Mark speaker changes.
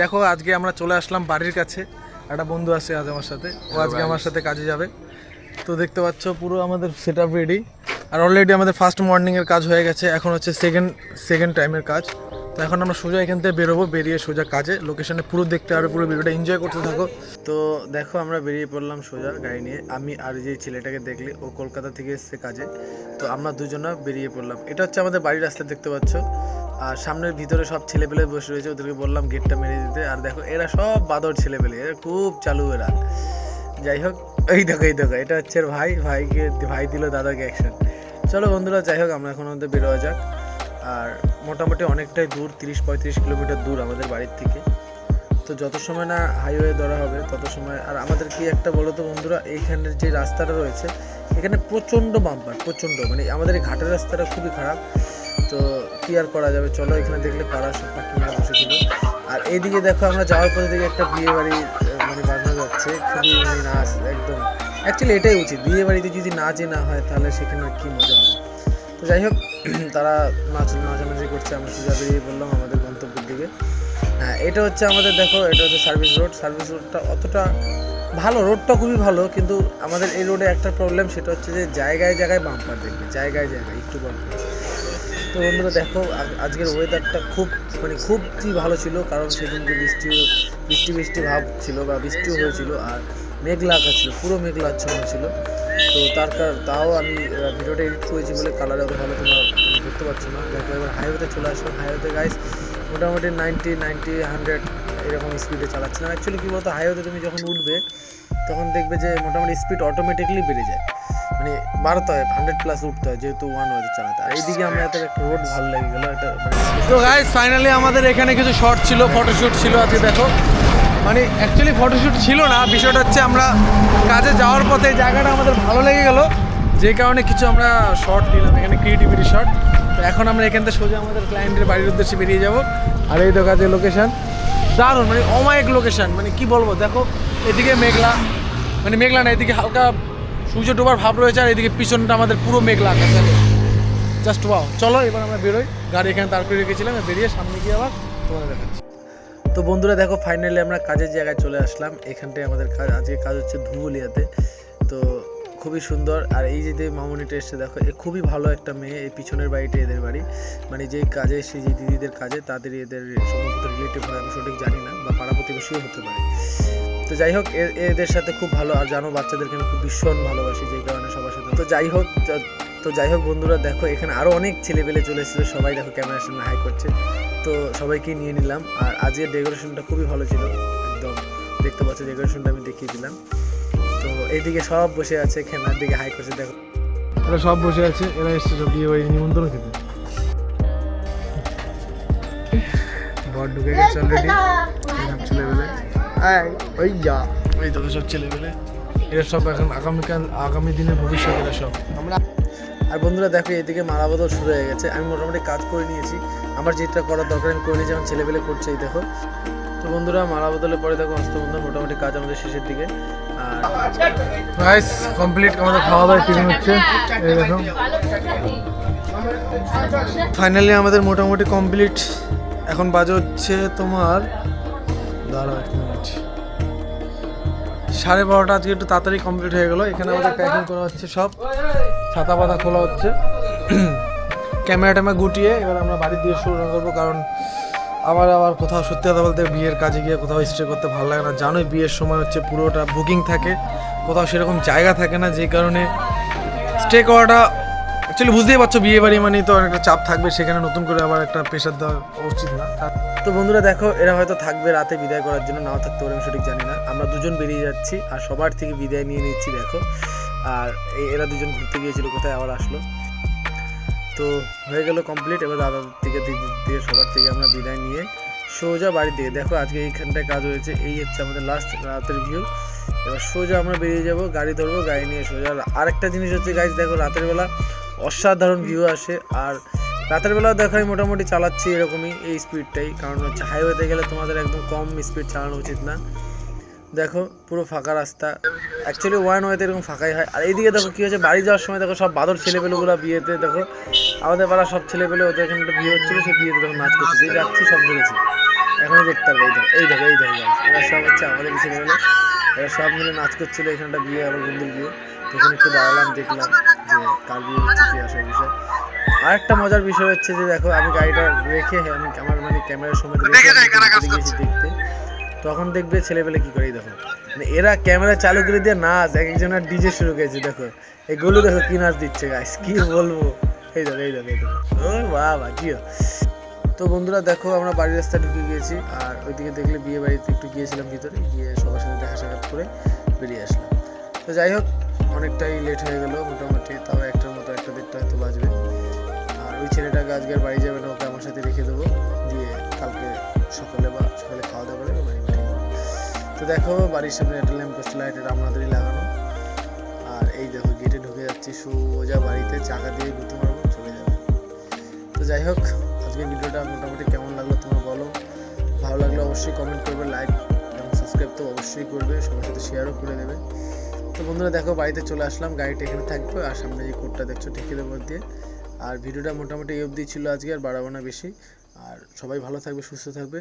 Speaker 1: দেখো আজকে আমরা চলে আসলাম বাড়ির কাছে। একটা বন্ধু আছে আজ আমার সাথে। ও আজকে আমার সাথে কাজে যাবে। তো দেখতে পাচ্ছ পুরো আমাদের সেট আপ রেডি আর অলরেডি আমাদের ফার্স্ট মর্নিংয়ের কাজ হয়ে গেছে। এখন হচ্ছে সেকেন্ড সেকেন্ড টাইমের কাজ। তো এখন আমরা সোজা এখান থেকে বেরোবো, বেরিয়ে সোজা কাজে। লোকেশনে পুরো দেখতে আর পুরো ভিডিওটা এনজয় করতে থাকো। তো দেখো, আমরা বেরিয়ে পড়লাম সোজা গাড়ি নিয়ে। আমি আর যে ছেলেটাকে দেখলে, ও কলকাতা থেকে এসছে কাজে। তো আমরা দুজনা বেরিয়ে পড়লাম। এটা হচ্ছে আমাদের বাড়ির রাস্তা, দেখতে পাচ্ছ। আর সামনের ভিতরে সব ছেলেপেলে বসে রয়েছে, ওদেরকে বললাম গেটটা মেরে দিতে। আর দেখো, এরা সব বাদর ছেলেপেলে, এরা খুব চালু এরা। যাই হোক, এই দেখো এই দেখো, এটা হচ্ছে ভাই। ভাইকে, ভাই দিল দাদাকে অ্যাকশন চলো বন্ধুরা, যাই হোক, আমরা এখন আমাদের বেরোয়া যাক। আর মোটামুটি অনেকটাই দূর, তিরিশ পঁয়ত্রিশ কিলোমিটার দূর আমাদের বাড়ির থেকে। তো যত সময় না হাইওয়ে ধরা হবে, তত সময় আর আমাদের কি একটা বলো তো বন্ধুরা এইখানের যে রাস্তাটা রয়েছে, এখানে প্রচণ্ড বাম্পার প্রচণ্ড। মানে আমাদের এই ঘাটের রাস্তাটা খুবই খারাপ। তো কি আর করা যাবে? চলো এখানে দেখলে পাড়ার সব পাখি কাকিমারা বসেছিল আর এইদিকে দেখো আমরা যাওয়ার পথে দিকে একটা বিয়ে বাড়ি মানে বাজানো যাচ্ছে। খুবই মানে নাচ একদম। অ্যাকচুয়ালি এটাই উচিত। বিয়ে বাড়িতে যদি নাচে না হয়, তাহলে সেখানে কি মজা হবে? তো যাই হোক, তারা নাচ নাচানাচি করছে, আমরা সোজা বেরিয়ে বললাম আমাদের গন্তব্যের দিকে। হ্যাঁ এটা হচ্ছে আমাদের, দেখো, এটা হচ্ছে সার্ভিস রোড সার্ভিস রোডটা অতটা ভালো রোডটা খুবই ভালো, কিন্তু আমাদের এই রোডে একটা প্রবলেম সেটা হচ্ছে যে জায়গায় জায়গায় বাম্পার দেখবে, জায়গায় জায়গায়, একটু বাম্পার তো বন্ধুরা, দেখো, আজ- আজকের ওয়েদারটা খুব মানে খুবই ভালো ছিল, কারণ সেদিনকে বৃষ্টি বৃষ্টি বৃষ্টি ভাব ছিল বা বৃষ্টিও হয়েছিল, আর মেঘলা আঁকা ছিল পুরো মেঘলা আচ্ছন্ন ছিল। তো তার তাও আমি ভিডিওটা এডিট করেছি বলে কালার অত ভালো তোমরা ধরতে পারছ না। দেখো, এবার হাইওয়েতে চলে আসলাম হাইওয়েতে গাইস মোটামুটি নাইনটি নাইনটি হান্ড্রেড এরকম স্পিডে চালাচ্ছিলাম অ্যাকচুয়ালি কী বলতো হাইওয়েতে তুমি যখন উঠবে, তখন দেখবে যে মোটামুটি স্পিড অটোমেটিকলি বেড়ে যায়। মানে বাড়তে হয় হান্ড্রেড প্লাস উঠতে হয়, যেহেতু ওয়ান ওয়েতে চালাতে। আর এইদিকে আমরা এত একটা রোড ভালো লেগে গেলো এটা তো গাইস ফাইনালি আমাদের এখানে কিছু শর্ট ছিল ফটোশুট ছিল, আজকে দেখো। মানে অ্যাকচুয়ালি ফটোশ্যুট ছিল না, বিষয়টা হচ্ছে আমরা কাজে যাওয়ার পথে জায়গাটা আমাদের ভালো লেগে গেল। যে কারণে কিছু আমরা শর্ট নিলাম, এখানে ক্রিয়েটিভিটি শর্ট তো এখন আমরা এখান থেকে সোজা আমাদের ক্লায়েন্টের বাড়ির উদ্দেশ্যে বেরিয়ে যাব। আর এই তো কাজের লোকেশন দারুণ মানে অমায়িক লোকেশন মানে কি বলব? দেখো, এদিকে মেঘলা মানে মেঘলা না, এদিকে হালকা সূর্য ডোবার ভাব রয়েছে, আর এদিকে পিছনটা আমাদের পুরো মেঘলা আকাশ জাস্ট ওয়াও চলো এবার আমরা বেরোই। গাড়ি এখানে দাঁড় করে রেখেছিলাম, বেরিয়ে সামনে গিয়ে আবার তোমাদের দেখাচ্ছি। তো বন্ধুরা দেখো ফাইনালি আমরা কাজের জায়গায় চলে আসলাম। এখানটায় আমাদের কাজ, আজকে কাজ হচ্ছে ধুবুলিয়াতে। তো খুবই সুন্দর। আর এই যে মামুনিটা এসছে, দেখো, এ খুবই ভালো একটা মেয়ে, এই পিছনের বাড়িটা এদের বাড়ি। মানে যেই কাজে এসে যে দিদিদের কাজে তাদের এদের সম্ভবত রিলেটিভ হয় আমি সঠিক জানি না, বা পাড়া প্রতিবেশীও হতে পারে। তো যাই হোক এদের সাথে খুব ভালো। আর জানো, বাচ্চাদেরকে আমি খুব ভীষণ ভালোবাসি, যেই কারণে সবার সাথে। তো যাই হোক, যা- তো যাই হোক বন্ধুরা দেখো এখানে আরও অনেক ছেলেপেলে চলে এসেছিল সবাই দেখো ক্যামেরার সামনে হাই করছে। তো সবাইকে নিয়ে নিলাম। আর আজকের ডেকোরেশনটা খুবই ভালো ছিল একদম। দেখতে পাচ্ছ ডেকোরেশনটা আমি দেখিয়ে দিলাম। তো এইদিকে সব বসে আছে ক্যামেরার দিকে হাই করছে দেখো। এরা সব বসে আছে এরা এসছে সব বিয়ে বাড়ি নিমন্ত্রণ খেতে। বর ঢুকে গেছে অলরেডি সব ছেলেবেলে ওই যা। ওই তো সব ছেলেবেলে এরা সব এখন আগামীকাল আগামী দিনের ভবিষ্যৎ এরা সব। আমরা আর বন্ধুরা দেখো এদিকে মালা বদল শুরু হয়ে গেছে। আমি মোটামুটি কাজ করে নিয়েছি। আমার যেটা করার দরকার আমি করে নিয়েছি আমার ছেলেবেলে করছে এই দেখো। তো বন্ধুরা মালা বদলের পরে দেখো অস্ত বন্ধু মোটামুটি কাজ আমাদের শেষের দিকে। আর গাইস কমপ্লিট আমাদের খাওয়া দাওয়া টিফিন হচ্ছে। এই দেখো। ফাইনালি আমাদের মোটামুটি কমপ্লিট এখন বাজে হচ্ছে তোমার দাঁড়াও এক মিনিট সাড়ে বারোটা আজকে একটু তাড়াতাড়ি কমপ্লিট হয়ে গেলো। এখানে আমাদের প্যাকিং করা হচ্ছে সব। ছাতা পাতা খোলা হচ্ছে। ক্যামেরা ট্যামেরা গুটিয়ে এবার আমরা বাড়ি দিয়ে শুরু করব, কারণ আবার আবার কোথাও সত্যি কথা বলতে বিয়ের কাজে গিয়ে কোথাও স্টে করতে ভালো লাগে না। জানোই বিয়ের সময় হচ্ছে পুরোটা বুকিং থাকে। কোথাও সেরকম জায়গা থাকে না, যে কারণে স্টে করাটা অ্যাকচুয়ালি বুঝতেই পারছ, বিয়ে বাড়ি মানে তো অনেকটা চাপ থাকবে, সেখানে নতুন করে আবার একটা প্রেশার দেওয়া উচিত না। তো বন্ধুরা দেখো, এরা হয়তো থাকবে রাতে বিদায় করার জন্য, নাও থাকতে পারে, আমি সঠিক জানি না। আমরা দুজন বেরিয়ে যাচ্ছি, আর সবার থেকে বিদায় নিয়ে নিচ্ছি, দেখো। আর এরা দুজন ঘুরতে গিয়েছিল, কোথায় আবার আসলো? তো হয়ে গেল কমপ্লিট এবার দাদার থেকে থেকে, সবার থেকে আমরা বিদায় নিয়ে সোজা বাড়ি দিয়ে দেখো, আজকে এইখানটায় কাজ হয়েছে, এই হচ্ছে আমাদের লাস্ট রাতের ভিউ এবার সোজা আমরা বেরিয়ে যাব, গাড়ি ধরবো, গাড়ি নিয়ে সোজা। আরেকটা জিনিস হচ্ছে গাইজ দেখো, রাতের বেলা অসাধারণ ভিউ আসে। আর রাতের বেলা দেখো আমি মোটামুটি চালাচ্ছি এরকমই এই স্পিডটাই কারণ হচ্ছে হাইওয়েতে গেলে তোমাদের একদম কম স্পিড চালানো উচিত না। দেখো, পুরো ফাঁকা রাস্তা। অ্যাকচুয়ালি ওয়ান ওয়েতে এরকম ফাঁকাই হয়। আর এইদিকে দেখো কি হচ্ছে বাড়ি যাওয়ার সময় দেখো সব বাদর ছেলেপেলেগুলো বিয়েতে দেখো, আমাদের পাড়া সব ছেলেপেলে ওদের এখানে একটা বিয়ে হচ্ছিল সে বিয়েতে দেখো নাচ করছে। যে যাচ্ছি সব দেখেছি। এখনই দেখতে পারবে, এই দেখো এই দেখো এই দেখো এরা সব হচ্ছে আমাদের হলো এরা সব মিলে নাচ করছিল এখানটা বিয়ে আমার বন্ধুর বিয়ে। তখন একটু দাঁড়ালাম দেখলাম যে কার বিয়ে হচ্ছে কি আসার বিষয়। আরেকটা মজার বিষয় হচ্ছে যে দেখো আমি গাড়িটা রেখে আমি আমার মানে ক্যামেরার সময় গেছি দেখতে। তখন দেখবে ছেলেবেলে কি করে দেখো। মানে এরা ক্যামেরা চালু করে দিয়ে নাচ এক একজনের ডিজে শুরু করেছে দেখো। এগুলো দেখো কি নাচ দিচ্ছে গাইস কি বলব? এই দেখো এই দেখো এই দেখো। ও বাবা জিও তো বন্ধুরা দেখো, আমরা বাড়ির রাস্তা ঢুকে গিয়েছি, আর ওইদিকে দেখলে বিয়ে বাড়িতে একটু গিয়েছিলাম ভিতরে, গিয়ে সবার সাথে দেখা সাক্ষাৎ করে বেরিয়ে আসলাম। তো যাই হোক, অনেকটাই লেট হয়ে গেল মোটামুটি, তাও একটার মতো একটা দেড়টা হয়তো বাজবে। আর ওই আজকে আর বাড়ি যাবে না, ওকে আমার সাথে রেখে দেবো, দিয়ে কালকে সকালে বা সকালে খাওয়া দাওয়া করে বাড়ি পাঠিয়ে তো দেখো, বাড়ির সামনে একটা ল্যাম্প পোস্ট লাইট এটা আমাদেরই লাগানো। আর এই দেখো গেটে ঢুকে যাচ্ছি, সোজা বাড়িতে চাকা দিয়ে ঘুরতে পারব চলে যাবে। তো যাই হোক আজকের ভিডিওটা মোটামুটি কেমন লাগল তোমরা বলো। ভালো লাগলে অবশ্যই কমেন্ট করবে লাইক এবং সাবস্ক্রাইব তো অবশ্যই করবে, সবার সাথে শেয়ারও করে দেবে। তো বন্ধুরা দেখো, বাড়িতে চলে আসলাম, গাড়িটা এখানে থাকবে, আর সামনে যে কোডটা দেখছ ঠিকই দেবো দিয়ে। আর ভিডিওটা মোটামুটি এই অবধি ছিল আজকে, আর বাড়াবো না বেশি। আর সবাই ভালো থাকবে, সুস্থ থাকবে।